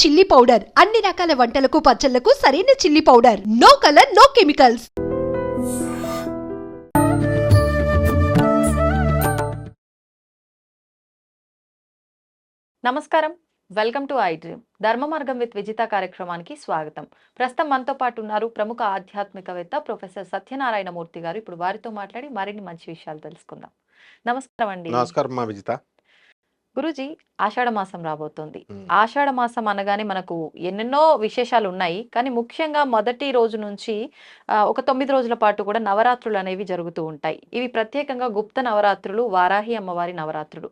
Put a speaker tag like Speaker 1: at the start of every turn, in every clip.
Speaker 1: Chilli powder. అన్ని రకాల వంటలకు పచ్చళ్ళకు సరైన chilli powder. No colour no chemicals
Speaker 2: నమస్కారం. Welcome to I dream Dharma Margam with Vijitha కార్యక్రమానికి స్వాగతం. ప్రస్తుతం మనతో పాటు ఉన్నారు ప్రముఖ ఆధ్యాత్మికవేత్త ప్రొఫెసర్ సత్యనారాయణ మూర్తి గారు. ఇప్పుడు వారితో మాట్లాడి మరిన్ని మంచి విషయాలు తెలుసుకుందాం. నమస్కారం అండి.
Speaker 3: నమస్కారం మా విజిత.
Speaker 2: గురుజీ ఆషాఢ మాసం రాబోతోంది. ఆషాఢ మాసం అనగానే మనకు ఎన్నెన్నో విశేషాలు ఉన్నాయి. కానీ ముఖ్యంగా మొదటి రోజు నుంచి ఒక తొమ్మిది రోజుల పాటు కూడా నవరాత్రులు అనేవి జరుగుతూ ఉంటాయి. ఇవి ప్రత్యేకంగా గుప్త నవరాత్రులు వారాహి అమ్మవారి నవరాత్రులు.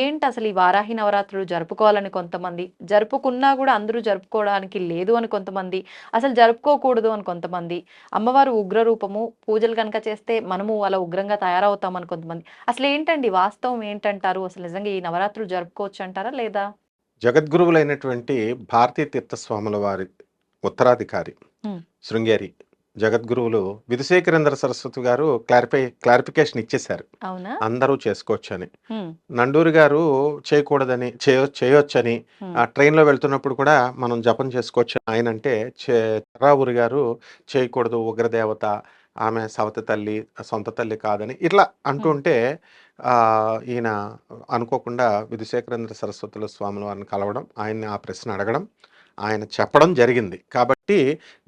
Speaker 2: ఏంటి అసలు ఈ వారాహి నవరాత్రులు జరుపుకోవాలని కొంతమంది? జరుపుకున్నా కూడా అందరూ జరుపుకోవడానికి లేదు అని కొంతమంది. అసలు జరుపుకోకూడదు అని కొంతమంది. అమ్మవారు ఉగ్ర రూపము పూజలు కనుక చేస్తే మనము అలా ఉగ్రంగా తయారవుతామని కొంతమంది. అసలు ఏంటండి వాస్తవం? ఏంటంటారు? అసలు నిజంగా ఈ నవరాత్రులు జరుపుకోవచ్చు అంటారా లేదా?
Speaker 3: జగద్గురువులైనటువంటి భారతీ తీర్థస్వాముల వారి ఉత్తరాధికారి. శృంగేరి జగద్గురువులు విధుశేఖరేంద్ర సరస్వతి గారు క్లారిఫై క్లారిఫికేషన్ ఇచ్చేశారు. అందరూ చేసుకోవచ్చని. నండూరి గారు చేయకూడదని చేయ చేయొచ్చని ఆ ట్రైన్లో వెళ్తున్నప్పుడు కూడా మనం జపం చేసుకోవచ్చు. ఆయన అంటే చెర్రావురి గారు చేయకూడదు ఉగ్రదేవత ఆమె సవతి తల్లి సొంత తల్లి కాదని ఇట్లా అంటుంటే ఈయన అనుకోకుండా విధుశేఖరేంద్ర సరస్వతుల స్వాముల వారిని కలవడం ఆయన్ని ఆ ప్రశ్న అడగడం ఆయన చెప్పడం జరిగింది. కాబట్టి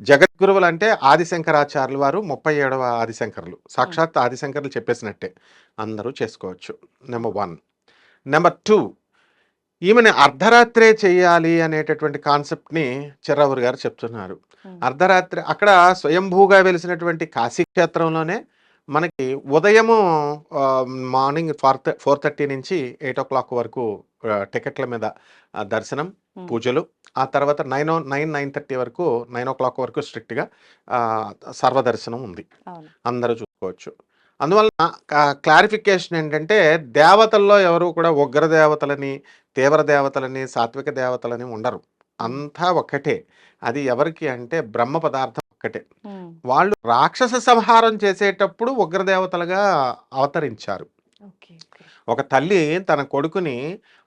Speaker 3: జగద్గురువులు అంటే ఆదిశంకరాచార్యులు వారు ముప్పై ఏడవ ఆదిశంకరులు. సాక్షాత్ ఆదిశంకరులు చెప్పేసినట్టే. అందరూ చేసుకోవచ్చు. Number one. Number two. ఈమెను అర్ధరాత్రే చేయాలి అనేటటువంటి కాన్సెప్ట్ని చిర్రావురు గారు చెప్తున్నారు. అర్ధరాత్రి అక్కడ స్వయంభూగా వెలిసినటువంటి కాశీ క్షేత్రంలోనే మనకి ఉదయము మార్నింగ్ ఫోర్ ఫోర్ థర్టీ నుంచి ఎయిట్ ఓ క్లాక్ వరకు టికెట్ల మీద దర్శనం. పూజలు. ఆ తర్వాత నైన్ నైన్ నైన్ థర్టీ వరకు నైన్ ఓ క్లాక్ వరకు స్ట్రిక్ట్గా సర్వదర్శనం ఉంది. అందరూ చూసుకోవచ్చు. అందువలన క్లారిఫికేషన్ ఏంటంటే దేవతల్లో ఎవరు కూడా ఉగ్ర దేవతలని తీవ్ర దేవతలని సాత్విక దేవతలని ఉండరు. అంతా ఒక్కటే. అది ఎవరికి అంటే బ్రహ్మ పదార్థం ఒక్కటే. వాళ్ళు రాక్షస సంహారం చేసేటప్పుడు ఉగ్రదేవతలుగా అవతరించారు. ఒక తల్లి తన కొడుకుని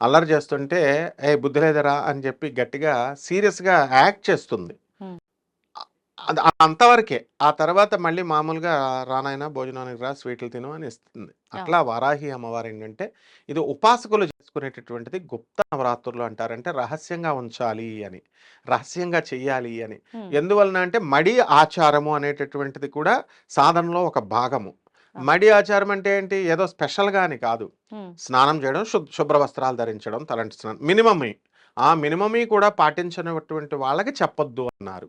Speaker 3: అల్లరి చేస్తుంటే ఏ బుద్ధి లేదరా అని చెప్పి గట్టిగా సీరియస్గా యాక్ట్ చేస్తుంది. అది అంతవరకే ఆ తర్వాత మళ్ళీ మామూలుగా రానాయన భోజనానికి రా స్వీట్లు తిను అని ఇస్తుంది. అట్లా వారాహి అమ్మవారు ఏంటంటే ఇది ఉపాసకులు చేసుకునేటటువంటిది గుప్త నవరాత్రులు అంటారంటే రహస్యంగా ఉంచాలి అని రహస్యంగా చెయ్యాలి అని. ఎందువలన అంటే మడి ఆచారము అనేటటువంటిది కూడా సాధనలో ఒక భాగము. మడి ఆచారం అంటే ఏంటి? ఏదో స్పెషల్గా అని కాదు. స్నానం చేయడం శుభ్ శుభ్ర వస్త్రాలు ధరించడం తలంటి స్నానం మినిమమే. ఆ మినిమమీ కూడా పాటించినటువంటి వాళ్ళకి చెప్పొద్దు అన్నారు.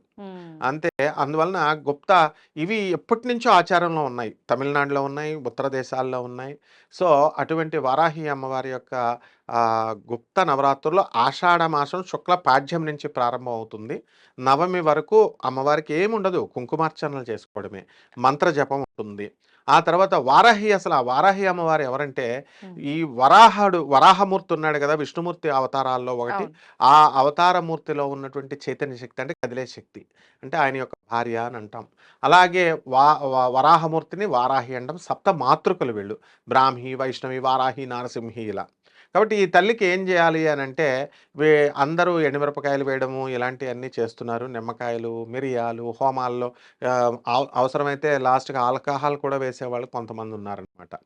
Speaker 3: అంతే అందువలన గుప్త ఇవి ఎప్పటి నుంచో ఆచారంలో ఉన్నాయి. తమిళనాడులో ఉన్నాయి ఉత్తర దేశాల్లో ఉన్నాయి. సో అటువంటి వారాహి అమ్మవారి యొక్క గుప్త నవరాత్రుల్లో ఆషాఢ మాసం శుక్ల పాఠ్యం నుంచి ప్రారంభం అవుతుంది. నవమి వరకు అమ్మవారికి ఏముండదు కుంకుమార్చనలు చేసుకోవడమే. మంత్ర జపం ఉంటుంది. ఆ తర్వాత వారాహి అసలు ఆ వారాహి అమ్మవారు ఎవరంటే. ఈ వరాహుడు వరాహమూర్తి ఉన్నాడు కదా విష్ణుమూర్తి అవతారాల్లో ఒకటి. ఆ అవతారమూర్తిలో ఉన్నటువంటి చైతన్య శక్తి అంటే కదిలే శక్తి. అంటే ఆయన యొక్క భార్య అని అంటాం. అలాగే వా- వరాహమూర్తిని వారాహి అంటాం. సప్త మాతృకలు వీళ్ళు. బ్రాహ్మి వైష్ణవి వారాహి నారసింహి ఇలా. కాబట్టి ఈ తల్లికి ఏం చేయాలి అని అంటే అందరూ ఎండుమిరపకాయలు వేయడము ఇలాంటివన్నీ చేస్తున్నారు. నిమ్మకాయలు మిరియాలు హోమాల్లో అవసరమైతే లాస్ట్గా ఆల్కహాల్ కూడా వేసేవాళ్ళు కొంతమంది ఉన్నారనమాట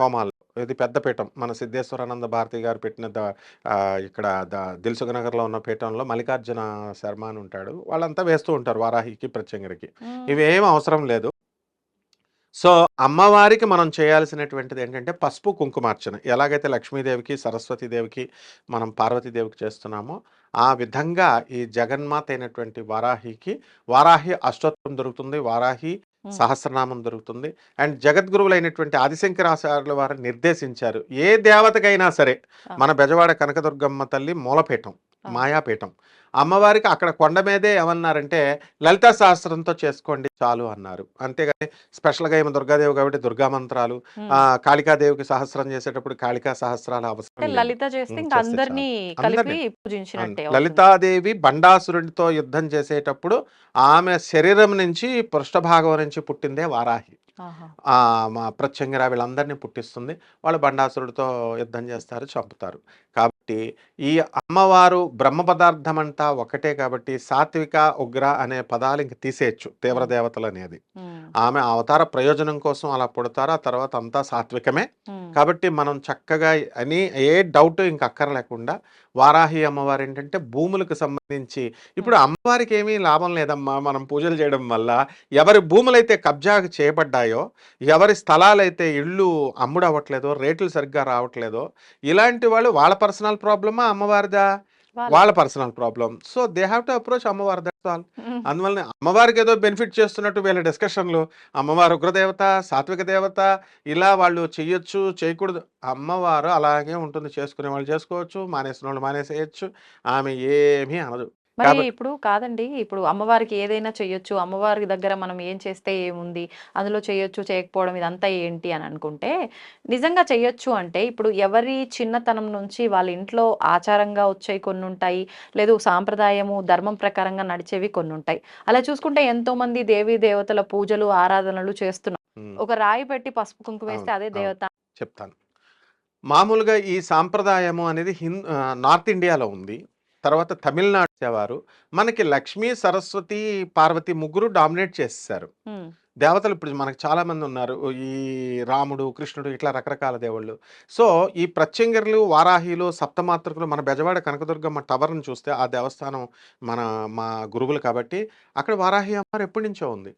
Speaker 3: హోమాల్లో. ఇది పెద్ద పీఠం. మన సిద్ధేశ్వరానంద భారతి గారు పెట్టిన ద- ఇక్కడ ద దిల్సుఖ నగర్లో ఉన్న పీఠంలో మల్లికార్జున శర్మ అని ఉంటాడు. వాళ్ళంతా వేస్తూ ఉంటారు వారాహికి ప్రత్యంగిరికి. ఇవేం అవసరం లేదు. సో అమ్మవారికి మనం చేయాల్సినటువంటిది ఏంటంటే పసుపు కుంకుమార్చన ఎలాగైతే లక్ష్మీదేవికి సరస్వతీదేవికి మనం పార్వతీదేవికి చేస్తున్నామో ఆ విధంగా ఈ జగన్మాత అయినటువంటి వారాహికి వారాహి అష్టోత్తరం దొరుకుతుంది వారాహి. సహస్రనామం దొరుకుతుంది అండ్ జగద్గురువులైనటువంటి ఆదిశంకరాచార్యుల వారు నిర్దేశించారు ఏ దేవతకైనా సరే. మన బెజవాడ కనకదుర్గమ్మ తల్లి మూలపీఠం. మాయాపీఠం. అమ్మవారికి అక్కడ కొండ మీదే ఏమన్నారంటే లలితా సహస్రంతో చేసుకోండి చాలు అన్నారు. అంతేగాని స్పెషల్గా ఏమో దుర్గాదేవి కాబట్టి దుర్గా మంత్రాలు. ఆ, కాళికాదేవికి సహస్రం చేసేటప్పుడు కాళికా సహస్రాలు అవసరం.
Speaker 2: లలిత చేస్తే.
Speaker 3: లలితాదేవి బండాసురుడితో యుద్ధం చేసేటప్పుడు ఆమె శరీరం నుంచి పృష్ఠభాగం నుంచి పుట్టిందే వారాహి. ప్రత్యంగిర వీళ్ళందరినీ పుట్టిస్తుంది. వాళ్ళు బండాసురుడితో యుద్ధం చేస్తారు చంపుతారు. కాబట్టి ఈ అమ్మవారు బ్రహ్మ పదార్థం అంతా ఒకటే కాబట్టి సాత్విక ఉగ్ర అనే పదాలు ఇంక తీసేయచ్చు తీవ్ర దేవతలు అనేది. ఆమె అవతార ప్రయోజనం కోసం అలా పుడతారు ఆ తర్వాత అంతా సాత్వికమే. కాబట్టి మనం చక్కగా అని ఏ డౌట్ ఇంక అక్కర్లేకుండా వారాహి అమ్మవారు ఏంటంటే భూములకు సంబంధించి ఇప్పుడు అమ్మవారికి ఏమీ లాభం లేదమ్మా మనం పూజలు చేయడం వల్ల. ఎవరి భూములైతే కబ్జాకు చేయబడ్డాయో ఎవరి స్థలాలైతే ఇళ్ళు అమ్ముడు అవ్వట్లేదో రేట్లు సరిగ్గా రావట్లేదో ఇలాంటి వాళ్ళు వాళ్ళ పర్సనల్ ప్రాబ్లమా అమ్మవారిదా?
Speaker 2: వాళ్ళ-
Speaker 3: వాళ్ళ personal problem so they have to approach అమ్మవారి దట్స్ ఆల్ అందువల్ల అమ్మవారికి ఏదో బెనిఫిట్ చేస్తున్నట్టు వీళ్ళ డిస్కషన్లు అమ్మవారు ఉగ్రదేవత సాత్విక దేవత ఇలా వాళ్ళు చెయ్యొచ్చు చేయకూడదు. అమ్మవారు అలాగే ఉంటుంది చేసుకునే వాళ్ళు చేసుకోవచ్చు మానేసిన వాళ్ళు మానేసేయచ్చు. ఆమె ఏమీ అనదు.
Speaker 2: మరి ఇప్పుడు కాదండి. ఇప్పుడు అమ్మవారికి ఏదైనా చెయ్యొచ్చు. అమ్మవారి దగ్గర మనం ఏం చేస్తే ఏముంది? అందులో చేయొచ్చు చేయకపోవడం ఇదంతా ఏంటి అని అనుకుంటే నిజంగా చెయ్యొచ్చు అంటే ఇప్పుడు ఎవరి చిన్నతనం నుంచి వాళ్ళ ఇంట్లో ఆచారంగా వచ్చేవి కొన్ని ఉంటాయి లేదు సాంప్రదాయము ధర్మం ప్రకారంగా నడిచేవి కొన్ని ఉంటాయి అలా చూసుకుంటే ఎంతో మంది దేవీ దేవతల పూజలు ఆరాధనలు చేస్తున్నారు ఒక రాయి పెట్టి పసుపు కుంకుమ వేస్తే అదే. దేవత.
Speaker 3: చెప్తాను. మామూలుగా ఈ సాంప్రదాయము అనేది హింద్ నార్త్ ఇండియాలో ఉంది. తర్వాత తమిళనాడు వారు మనకి లక్ష్మీ సరస్వతి పార్వతి ముగ్గురు డామినేట్ చేసేసారు.
Speaker 2: ఉమ్,
Speaker 3: దేవతలు ఇప్పుడు మనకు చాలా మంది ఉన్నారు. ఈ రాముడు కృష్ణుడు ఇట్లా రకరకాల దేవుళ్ళు. సో ఈ ప్రత్యంగిరులు వారాహిలు సప్తమాతృకులు మన బెజవాడ కనకదుర్గమ్మ టవర్ని చూస్తే ఆ దేవస్థానం మన మా గురువులు కాబట్టి అక్కడ వారాహి అమ్మారు ఎప్పటి నుంచో ఉంది.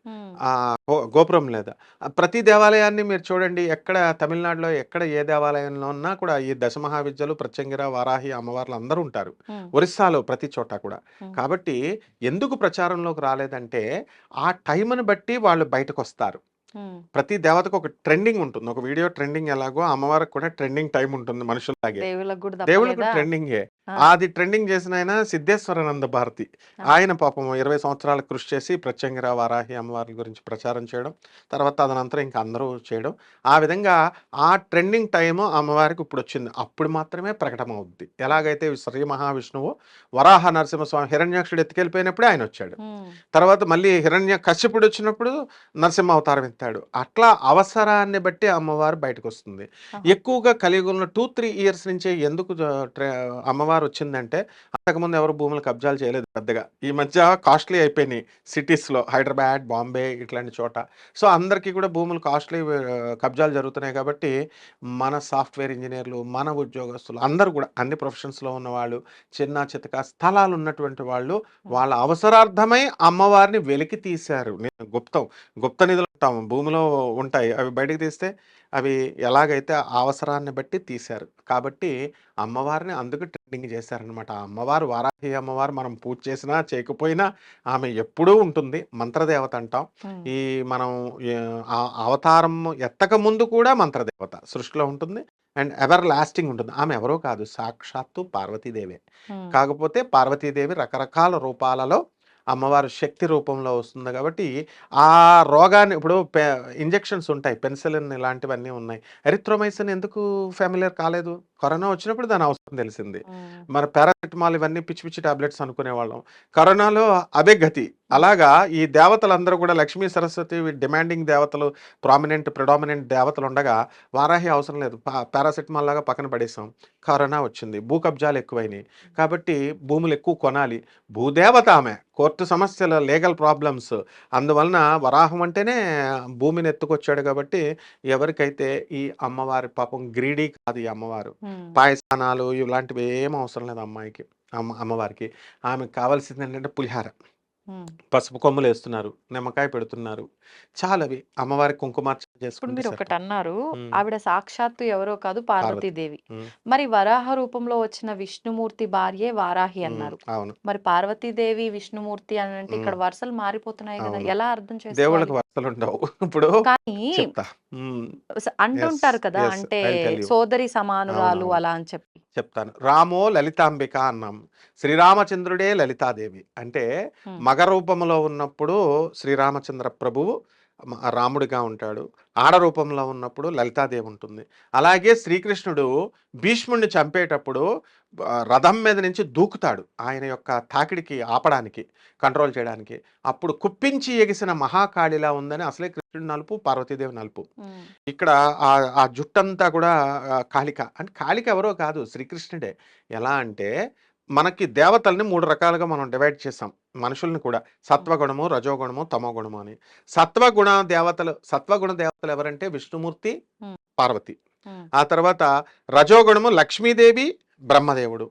Speaker 3: గోపురం లేదా? ప్రతి దేవాలయాన్ని మీరు చూడండి ఎక్కడ తమిళనాడులో ఎక్కడ ఏ దేవాలయంలో ఉన్నా కూడా ఈ దశమహావిద్యలు ప్రత్యంగిర వారాహి అమ్మవార్లు అందరూ ఉంటారు. ఒరిస్సాలో ప్రతి చోట కూడా. కాబట్టి ఎందుకు ప్రచారంలోకి రాలేదంటే ఆ టైంని బట్టి వాళ్ళు బయటకు వస్తారు ప్రతి దేవతకు ఒక ట్రెండింగ్ ఉంటుంది. ఒక వీడియో ట్రెండింగ్ ఎలాగో అమ్మవారికి కూడా ట్రెండింగ్ టైం ఉంటుంది మనుషులాగే
Speaker 2: దేవుళ్ళకు
Speaker 3: ట్రెండింగే. అది ట్రెండింగ్ చేసిన ఆయన సిద్ధేశ్వరానంద భారతి. ఆయన పాపం ఇరవై సంవత్సరాలు కృషి చేసి ప్రత్యంగిర వారాహి అమ్మవారి గురించి ప్రచారం చేయడం తర్వాత అదనంతరం ఇంకా అందరూ చేయడం. ఆ విధంగా ఆ ట్రెండింగ్ టైం అమ్మవారికి ఇప్పుడు వచ్చింది. అప్పుడు మాత్రమే ప్రకటన అవుద్ది ఎలాగైతే శ్రీ మహావిష్ణువు వరాహ నరసింహస్వామి హిరణ్యాక్షుడు ఎత్తుకెళ్ళిపోయినప్పుడే ఆయన వచ్చాడు. తర్వాత మళ్ళీ హిరణ్య కశ్యపుడు వచ్చినప్పుడు నరసింహ అవతారం ఎత్తాడు. అట్లా అవసరాన్ని బట్టి అమ్మవారు బయటకు వస్తుంది. ఎక్కువగా కలియుగంలో టూ త్రీ ఇయర్స్ నుంచే ఎందుకు జ- వారు వచ్చిందంటే అంతకుముందు ఎవరు భూములు కబ్జాలు చేయలేదు పెద్దగా. ఈ మధ్య కాస్ట్లీ అయిపోయినాయి సిటీస్లో. హైదరాబాద్ బాంబే ఇట్లాంటి చోట. సో అందరికీ కూడా భూములు కాస్ట్లీ కబ్జాలు జరుగుతున్నాయి కాబట్టి మన సాఫ్ట్వేర్ ఇంజనీర్లు మన ఉద్యోగస్తులు అందరూ కూడా అన్ని ప్రొఫెషన్స్లో ఉన్న వాళ్ళు చిన్న చితక స్థలాలు ఉన్నటువంటి వాళ్ళు వాళ్ళ అవసరార్థమై అమ్మవారిని వెలికి తీశారు. నేను గుప్తం గుప్త నిధులు ఉంటాము భూమిలో ఉంటాయి. అవి బయటకు తీస్తే అవి ఎలాగైతే అవసరాన్ని బట్టి తీశారు. కాబట్టి అమ్మవారిని అందుకు ట్రెండింగ్ చేశారనమాట ఆ అమ్మవారు వారాహి అమ్మవారు మనం పూజ చేసినా చేయకపోయినా ఆమె ఎప్పుడూ ఉంటుంది. మంత్రదేవత అంటాం. ఈ మనం అవతారం ఎత్తక ముందు కూడా మంత్రదేవత సృష్టిలో ఉంటుంది. అండ్ ఎవర్ లాస్టింగ్ ఉంటుంది. ఆమె ఎవరో కాదు. సాక్షాత్తు పార్వతీదేవే. కాకపోతే పార్వతీదేవి రకరకాల రూపాలలో అమ్మవారు శక్తి రూపంలో వస్తుంది కాబట్టి ఆ రోగాన్ని ఇప్పుడు ఇంజెక్షన్స్ ఉంటాయి. పెన్సిలిన్ ఇలాంటివన్నీ ఉన్నాయి. ఎరిథ్రోమైసిన్ ఎందుకు ఫ్యామిలియర్ కాలేదు? కరోనా వచ్చినప్పుడు దాని అవసరం తెలిసింది. మన పారాసిటమాల్ ఇవన్నీ పిచ్చి పిచ్చి టాబ్లెట్స్ అనుకునేవాళ్ళం. కరోనాలో అదే గతి. అలాగా ఈ దేవతలందరూ కూడా లక్ష్మీ సరస్వతి డిమాండింగ్ దేవతలు ప్రామినెంట్ ప్రిడామినెంట్ దేవతలు ఉండగా వారాహి అవసరం లేదు. పారాసిటమాల్ లాగా పక్కన పడేసాం. కరోనా వచ్చింది. భూ కబ్జాలు ఎక్కువైనాయి కాబట్టి భూములు ఎక్కువ కొనాలి. భూదేవత ఆమె. కోర్టు సమస్యలు లీగల్ ప్రాబ్లమ్స్. అందువలన వరాహం అంటేనే భూమిని ఎత్తుకొచ్చాడు కాబట్టి ఎవరికైతే ఈ అమ్మవారి పాపం గ్రీడీ కాదు ఈ అమ్మవారు. పాయసానాలు ఇలాంటివి ఏం అవసరం లేదు అమ్మాయికి అమ్మ అమ్మవారికి. ఆమెకు కావాల్సింది ఏంటంటే పులిహార. పసుపు కొమ్ములు వేస్తున్నారు. నిమ్మకాయ పెడుతున్నారు. చాలవి. అమ్మవారి కుంకుమార్చన
Speaker 2: ఇప్పుడు
Speaker 3: చేసుకుంటే
Speaker 2: మీరు. ఒకటి అన్నారు. ఆవిడ సాక్షాత్తు ఎవరో కాదు పార్వతీదేవి.
Speaker 3: ఉమ్.
Speaker 2: మరి వరాహ రూపంలో వచ్చిన విష్ణుమూర్తి భార్యే వారాహి అన్నారు.
Speaker 3: అవును.
Speaker 2: మరి పార్వతీదేవి విష్ణుమూర్తి అని అంటే ఇక్కడ. వరుసలు మారిపోతున్నాయి కదా.
Speaker 3: అవును.
Speaker 2: ఎలా అర్థం
Speaker 3: దేవుళ్ళకి
Speaker 2: చేసుకోవాలి?
Speaker 3: వరుసలు ఉండవు ఇప్పుడు
Speaker 2: కానీ
Speaker 3: చెప్తా.
Speaker 2: అంటుంటారు కదా అంటే. సోదరి సమానురాలు. అలా అని చెప్పి.
Speaker 3: చెప్తాను. రామో లలితాంబిక అన్నాం. శ్రీరామచంద్రుడే లలితాదేవి. అంటే మగ రూపంలో ఉన్నప్పుడు శ్రీరామచంద్ర ప్రభువు రాముడిగా ఉంటాడు. ఆడ రూపంలో ఉన్నప్పుడు లలితాదేవి ఉంటుంది. అలాగే శ్రీకృష్ణుడు భీష్ముడిని చంపేటప్పుడు రథం మీద నుంచి దూకుతాడు ఆయన యొక్క తాకిడికి ఆపడానికి కంట్రోల్ చేయడానికి. అప్పుడు కుప్పించి ఎగిసిన మహాకాళిలా ఉందని అసలే కృష్ణుడు నలుపు పార్వతీదేవి నలుపు. ఇక్కడ ఆ ఆ జుట్టంతా కూడా కాళిక. అంటే కాళిక ఎవరో కాదు శ్రీకృష్ణుడే. ఎలా అంటే మనకి దేవతల్ని మూడు రకాలుగా మనం డివైడ్ చేసాం మనుషుల్ని కూడా సత్వగుణము రజోగుణము తమోగుణము అని. సత్వగుణ దేవతలు సత్వగుణ దేవతలు ఎవరంటే విష్ణుమూర్తి. పార్వతి. ఆ తర్వాత రజోగుణము లక్ష్మీదేవి బ్రహ్మదేవుడు.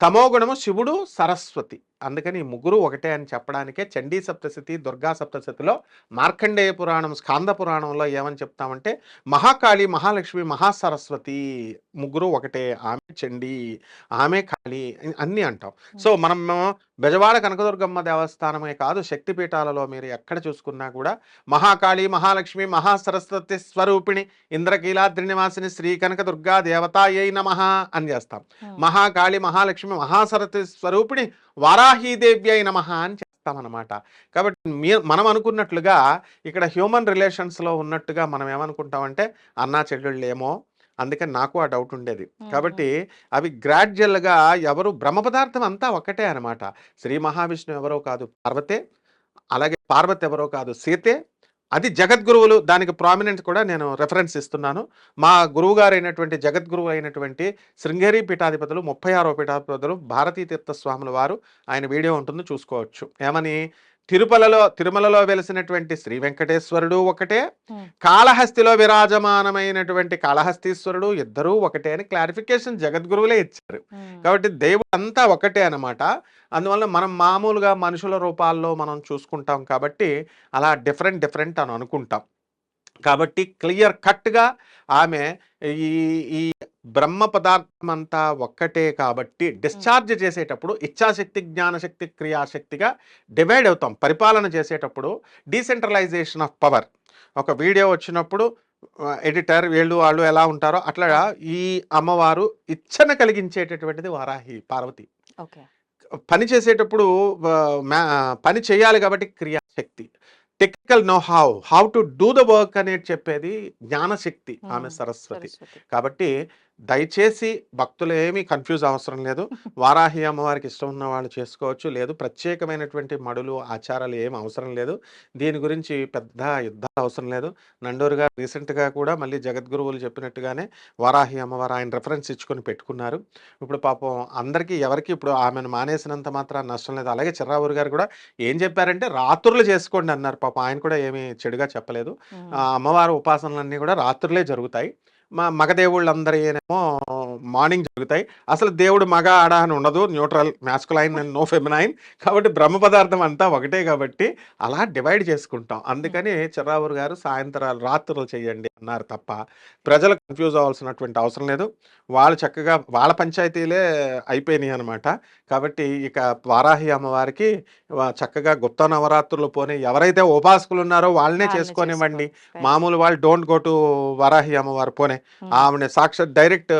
Speaker 3: తమోగుణము శివుడు సరస్వతి. అందుకని ఈ ముగ్గురు ఒకటే అని చెప్పడానికే చండీ సప్తశతి దుర్గా సప్తశతిలో మార్కండేయ పురాణం స్కాంద పురాణంలో ఏమని చెప్తామంటే మహాకాళి మహాలక్ష్మి మహాసరస్వతి ముగ్గురు ఒకటే. ఆమె చండీ ఆమె కాళి అన్నీ అంటాం. సో మనం బెజవాడ కనకదుర్గమ్మ దేవస్థానమే కాదు శక్తిపీఠాలలో మీరు ఎక్కడ చూసుకున్నా కూడా మహాకాళి మహాలక్ష్మి మహాసరస్వతి స్వరూపిణి ఇంద్రకీలాద్రి నివాసిని శ్రీ కనక దుర్గా దేవతాయై నమ అని చేస్తాం. మహాకాళి మహాలక్ష్మి మహాసరస్వతి స్వరూపిణి వారాహీదేవ్యై నమ అని చేస్తామన్నమాట కాబట్టి మీ మనం అనుకున్నట్లుగా ఇక్కడ హ్యూమన్ రిలేషన్స్లో ఉన్నట్టుగా మనం ఏమనుకుంటామంటే అన్నా చెల్లెళ్ళు ఏమో? అందుకని నాకు ఆ డౌట్ ఉండేది. కాబట్టి అవి గ్రాడ్యువల్గా ఎవరు బ్రహ్మ పదార్థం అంతా ఒకటే అనమాట శ్రీ మహావిష్ణువు ఎవరో కాదు పార్వతే అలాగే పార్వతి ఎవరో కాదు సీతే అది జగద్గురువులు దానికి ప్రామినెంట్ కూడా నేను రెఫరెన్స్ ఇస్తున్నాను. మా గురువు గారు అయినటువంటి జగద్గురువు అయినటువంటి శృంగేరి పీఠాధిపతులు ముప్పై ఆరో పీఠాధిపతులు భారతీ తీర్థ స్వాముల వారు ఆయన వీడియో ఉంటుంది చూసుకోవచ్చు. ఏమని? తిరుపలలో తిరుమలలో వెలిసినటువంటి శ్రీ వెంకటేశ్వరుడు ఒకటే. కాళహస్తిలో విరాజమానమైనటువంటి కాళహస్తీశ్వరుడు ఇద్దరూ ఒకటే అని క్లారిఫికేషన్ జగద్గురువులే ఇచ్చారు. కాబట్టి దేవుడు అంతా ఒకటే అన్నమాట. అందువల్ల మనం మామూలుగా మనుషుల రూపాల్లో మనం చూసుకుంటాం కాబట్టి అలా డిఫరెంట్ డిఫరెంట్ అని అనుకుంటాం. కాబట్టి క్లియర్ కట్గా ఆమె ఈ ఈ బ్రహ్మ పదార్థం అంతా ఒక్కటే కాబట్టి డిశ్చార్జ్ చేసేటప్పుడు ఇచ్ఛాశక్తి జ్ఞానశక్తి క్రియాశక్తిగా డివైడ్ అవుతాం. పరిపాలన చేసేటప్పుడు డీసెంట్రలైజేషన్ ఆఫ్ పవర్. ఒక వీడియో వచ్చినప్పుడు ఎడిటర్ వీళ్ళు వాళ్ళు ఎలా ఉంటారో అట్లా ఈ అమ్మవారు ఇచ్చన కలిగించేటటువంటిది వారాహి పార్వతి.
Speaker 2: ఓకే.
Speaker 3: పని చేసేటప్పుడు పని చేయాలి కాబట్టి క్రియాశక్తి. Technical know how how to do the work అనేది చెప్పేది జ్ఞానశక్తి ఆమె సరస్వతి. కాబట్టి దయచేసి భక్తులు ఏమీ కన్ఫ్యూజ్ అవసరం లేదు. వారాహి అమ్మవారికి ఇష్టం ఉన్న వాళ్ళు చేసుకోవచ్చు. లేదు ప్రత్యేకమైనటువంటి మడులు ఆచారాలు ఏం అవసరం లేదు. దీని గురించి పెద్ద యుద్ధాలు అవసరం లేదు. నండూరు గారు రీసెంట్గా కూడా మళ్ళీ జగద్గురువులు చెప్పినట్టుగానే వారాహి అమ్మవారు ఆయన రెఫరెన్స్ ఇచ్చుకొని పెట్టుకున్నారు. ఇప్పుడు పాపం అందరికీ ఎవరికి ఇప్పుడు ఆమెను మానేసినంత మాత్రం నష్టం లేదు. అలాగే చిర్రావూరు గారు కూడా ఏం చెప్పారంటే రాత్రులు చేసుకోండి అన్నారు. పాపం ఆయన కూడా ఏమీ చెడుగా చెప్పలేదు. అమ్మవారి ఉపాసనలన్నీ కూడా రాత్రులే జరుగుతాయి. మా మగదేవుళ్ళందరూ ఏమో మార్నింగ్ జరుగుతాయి. అసలు దేవుడు మగ ఆడ అని ఉండదు. Neutral masculine and no feminine. కాబట్టి బ్రహ్మ పదార్థం అంతా ఒకటే కాబట్టి అలా డివైడ్ చేసుకుంటాం. అందుకని చిర్రావూరు గారు సాయంత్రాలు రాత్రులు చేయండి అన్నారు తప్ప ప్రజలు కన్ఫ్యూజ్ అవ్వాల్సినటువంటి అవసరం లేదు. వాళ్ళు చక్కగా వాళ్ళ పంచాయతీలే అయిపోయినాయి అనమాట కాబట్టి ఇక వారాహి అమ్మవారికి చక్కగా గుప్త నవరాత్రులు పోనీ ఎవరైతే ఉపాసకులు ఉన్నారో వాళ్ళనే చేసుకోనివ్వండి.
Speaker 2: చేసుకో.
Speaker 3: మామూలు వాళ్ళు డోంట్ గో టు వరాహి అమ్మవారు పోనే. ఆమె సాక్షాత్ డైరెక్ట్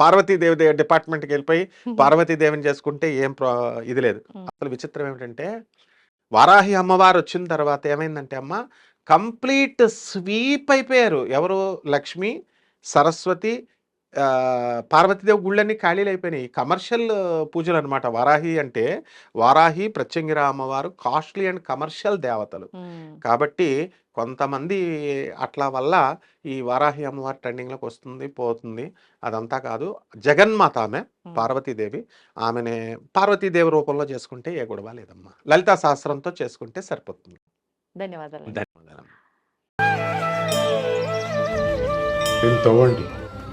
Speaker 3: పార్వతీదేవి డిపార్ట్మెంట్కి వెళ్ళిపోయి పార్వతీదేవిని చేసుకుంటే ఏం ప్రా ఇది లేదు. అసలు విచిత్రం ఏమిటంటే వారాహి అమ్మవారు వచ్చిన తర్వాత ఏమైందంటే అమ్మ కంప్లీట్ స్వీప్ అయిపోయారు. ఎవరు? లక్ష్మి సరస్వతి పార్వతీదేవి గుళ్ళన్నీ ఖాళీలు అయిపోయినాయి. కమర్షియల్ పూజలు అనమాట వారాహి అంటే వారాహి ప్రత్యంగిర అమ్మవారు కాస్ట్లీ అండ్ కమర్షియల్ దేవతలు. కాబట్టి కొంతమంది అట్లా వల్ల ఈ వారాహి అమ్మవారి ట్రెండింగ్లోకి వస్తుంది పోతుంది. అదంతా కాదు. జగన్మాత ఆమె. పార్వతీదేవి ఆమెనే పార్వతీదేవి రూపంలో చేసుకుంటే ఏ గొడవ లేదమ్మా. లలితా శాస్త్రంతో చేసుకుంటే సరిపోతుంది.
Speaker 2: ధన్యవాదాలు.
Speaker 3: ధన్యవాదాలు
Speaker 4: తవ్వండి.